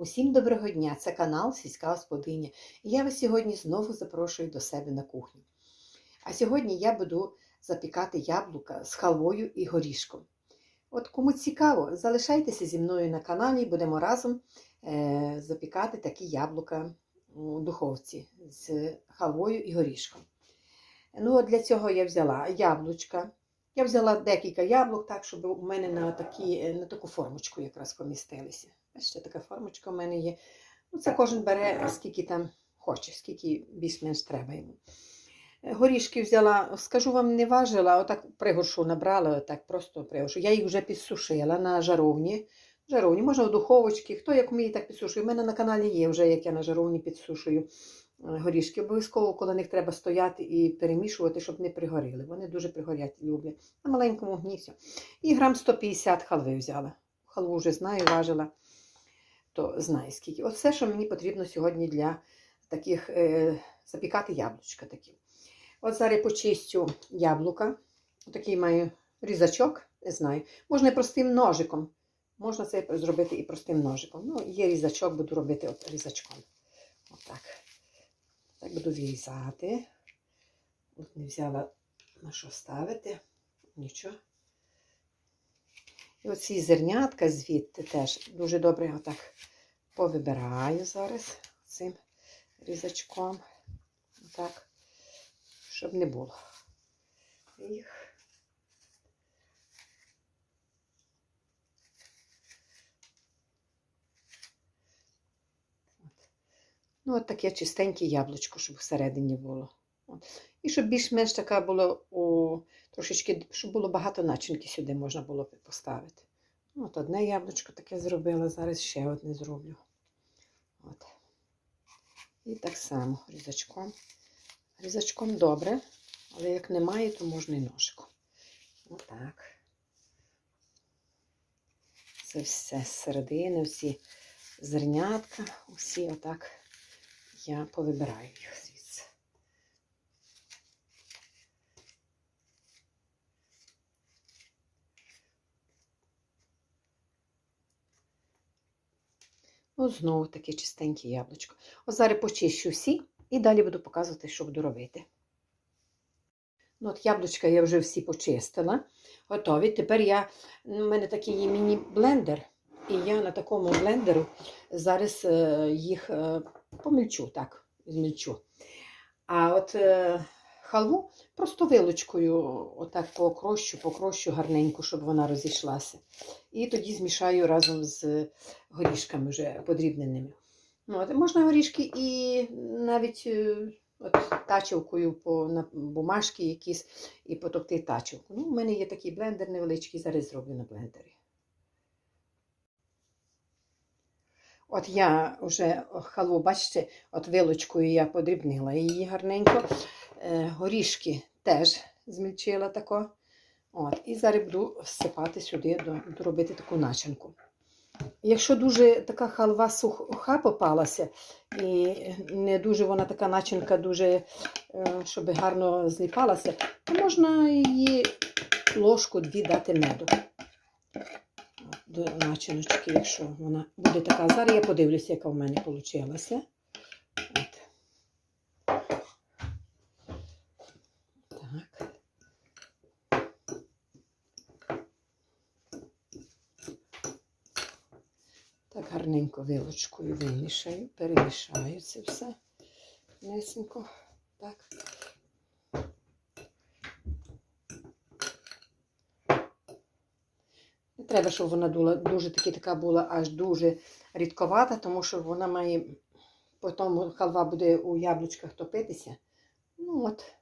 Усім доброго дня! Це канал Сільська Господиня. І я вас сьогодні знову запрошую до себе на кухню. А сьогодні я буду запікати яблука з халвою і горішком. От кому цікаво, залишайтеся зі мною на каналі, і будемо разом е, запікати такі яблука у духовці з халвою і горішком. Ну, от для цього я взяла яблучка. Я взяла декілька яблук, так, щоб у мене на, такі, на таку формочку якраз помістилися. Бачите, така формочка в мене є. Ну, це кожен бере, скільки там хоче, скільки більш-менш треба йому. Е, Горішки взяла, скажу вам, не важила, отак пригоршу набрала, отак просто пригоршу. Я їх вже підсушила на жаровні. Жаровні, можна в духовочці, хто як вміє, так підсушує. У мене на каналі є вже, як я на жаровні підсушую е, горішки. Обов'язково, коли них треба стояти і перемішувати, щоб не пригоріли. Вони дуже пригорять, люблять. На маленькому гні все. І грам 150 халви взяла. Халву вже знаю, важила, то знаю скільки. От все, що мені потрібно сьогодні для таких е, запікати яблучка такі. От зараз почистю яблука. Такий маю різачок, не знаю. Можна і простим ножиком. Можна це зробити і простим ножиком. Ну, є різачок, буду робити от різачком. Отак. Так буду вирізати. От не взяла на що ставити. Нічого. І оці зернятка звідти теж дуже добре отак повибираю зараз цим різачком. Так щоб не було їх. Ну, от таке чистеньке яблучко, щоб всередині було. От. І щоб більш-менш така було у трошечки, щоб було багато начинки сюди можна було поставити. От одне яблучко таке зробила, зараз ще одне зроблю. От. І так само різачком. Різачком добре, але як немає, то можна і ножиком. Отак. Це все з середини, всі зернятка, усі отак я повибираю їх Ну, знову таке чистеньке яблучко. Ось зараз почищу всі. І далі буду показувати, що буду робити. Ну, от Яблучка я вже всі почистила. Готові. Тепер я, ну, у мене такий міні-блендер, і я на такому блендеру зараз е, їх е, помільчу, так, змільчу. А от е, халву просто вилочкою отак покрощу, покрощу гарненько, щоб вона розійшлася. І тоді змішаю разом з горішками вже подрібненими. Ну, от, можна горішки і навіть е, от, тачівкою по на бумажки якісь і потовти тачівку. Ну, у мене є такий блендер невеличкий, зараз зроблю на блендері. От я вже халву, бачите, от вилочкою я подрібнила її гарненько. Е, горішки теж змільчила тако. От, І зараз буду всипати сюди, буду робити таку начинку. Якщо дуже така халва суха попалася, і не дуже вона така начинка, дуже, е, щоб гарно зліпалася, то можна її ложку-дві дати меду до начиночки, якщо вона буде така. Зараз я подивлюся, яка в мене вийшла. Так. Так гарненько вилочкою вимішаю, перемішаю це все несенько. Так. Треба, щоб вона була дуже таки така була аж дуже рідковата, тому що вона має, потім халва буде у яблучках топитися. Ну от,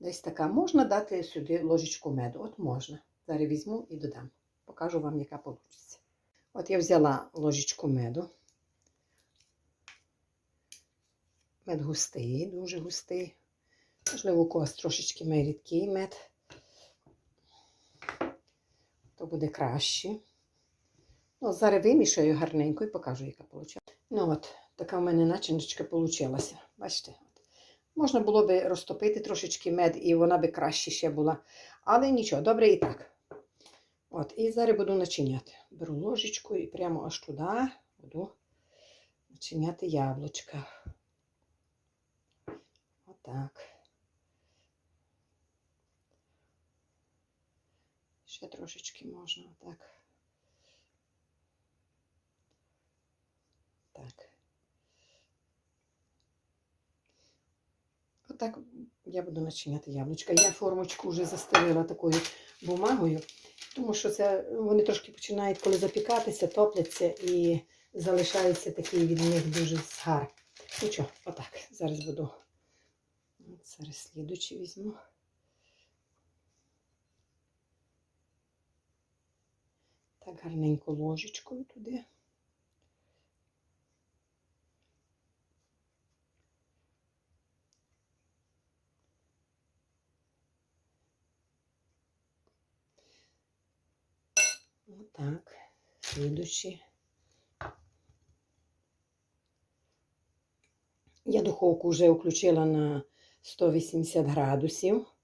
десь така. Можна дати сюди ложечку меду. От можна. Зараз візьму і додам. Покажу вам, яка вийде. От я взяла ложечку меду. Мед густий, дуже густий. Можливо, у когось трошечки має рідкий мед. То буде краще. Ну, зараз вимішаю гарненько і покажу, яка вийшла. Ну от, така в мене начиночка вийшла. Бачите? Можна було би розтопити трошечки мед, і вона би краще ще була. Але нічого, добре і так. От, І зараз буду начиняти. Беру ложечку і прямо аж туди буду начиняти яблучка. Отак. Ще трошечки можна отак. Так. Отак я буду начиняти яблучка. Я формочку вже застелила такою бумагою, тому що це вони трошки починають, коли запікатися, топляться і залишається такий від них дуже згар. Ну що, отак, зараз буду. Зараз слідучі візьму. Так гарненько ложечкою туди. Отак, слідучі. Я духовку вже включила на 180 градусів.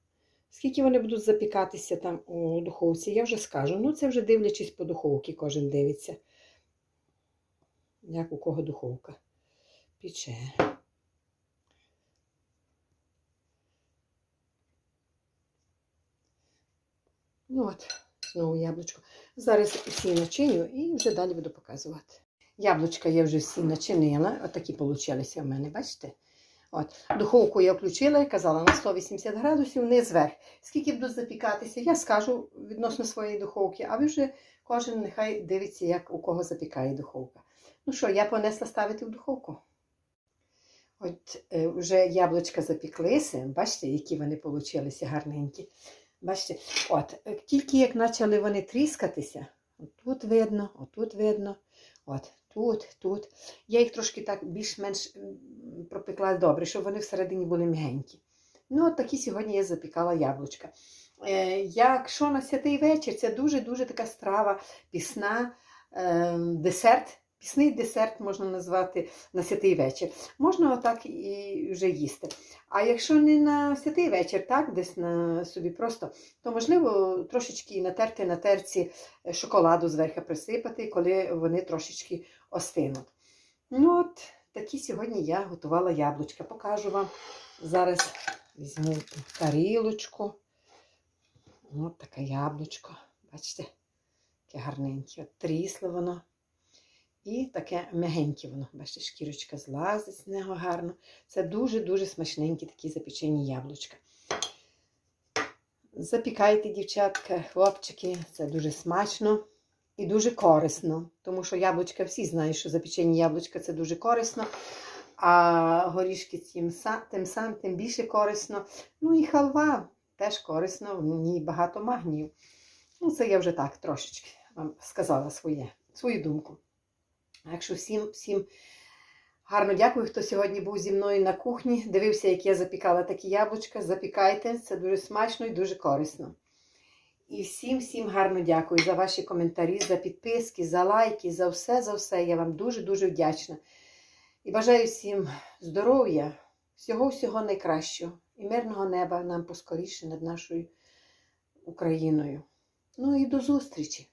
Скільки вони будуть запікатися там у духовці, я вже скажу. Ну, це вже дивлячись по духовці, кожен дивиться. Як у кого духовка піче. Ну от, знову яблучко. Зараз всі начиню і вже далі буду показувати. Яблучка я вже всі начинила. Отакі получилися в мене, бачите? От. Духовку я включила і казала на 180 градусів, не зверх. Скільки будуть запікатися, я скажу відносно своєї духовки, а ви вже кожен нехай дивиться, як у кого запікає духовка. Ну що, я понесла ставити в духовку. От е, вже яблучка запіклися, бачите, які вони получилися гарненькі. Бачите, от, е, тільки як почали вони тріскатися, тут видно, отут видно, от, тут, тут. Я їх трошки так більш-менш м, пропекла добре, щоб вони всередині були м'ягенькі. Ну, от такі сьогодні я запікала яблучка. Е, якщо на святий вечір, це дуже-дуже така страва, пісна, е, десерт. Пісний десерт можна назвати на святий вечір. Можна отак і вже їсти. А якщо не на святий вечір, так, десь на собі просто, то можливо трошечки натерти на терці шоколаду зверху присипати, коли вони трошечки остинуть. Ну от, такі сьогодні я готувала яблучка. Покажу вам. Зараз візьму тарілочку. От таке яблучко. Бачите, яке гарненьке. От трісло воно. І таке м'ягеньке воно. Бачите, шкірочка злазить з нього гарно. Це дуже-дуже смачненькі такі запечені яблучка. Запікайте, дівчатка, хлопчики, це дуже смачно і дуже корисно. Тому що яблучка, всі знають, що запечені яблучка це дуже корисно. А горішки тим, тим самим тим більше корисно. Ну і халва теж корисно, в ній багато магнію. Ну, це я вже так трошечки вам сказала своє, свою думку. А Якщо всім, всім гарно дякую, хто сьогодні був зі мною на кухні, дивився, як я запікала такі яблучка. Запікайте, це дуже смачно і дуже корисно. І всім, всім гарно дякую за ваші коментарі, за підписки, за лайки, за все, за все. Я вам дуже-дуже вдячна. І бажаю всім здоров'я, всього-всього найкращого і мирного неба нам поскоріше над нашою Україною. Ну і до зустрічі!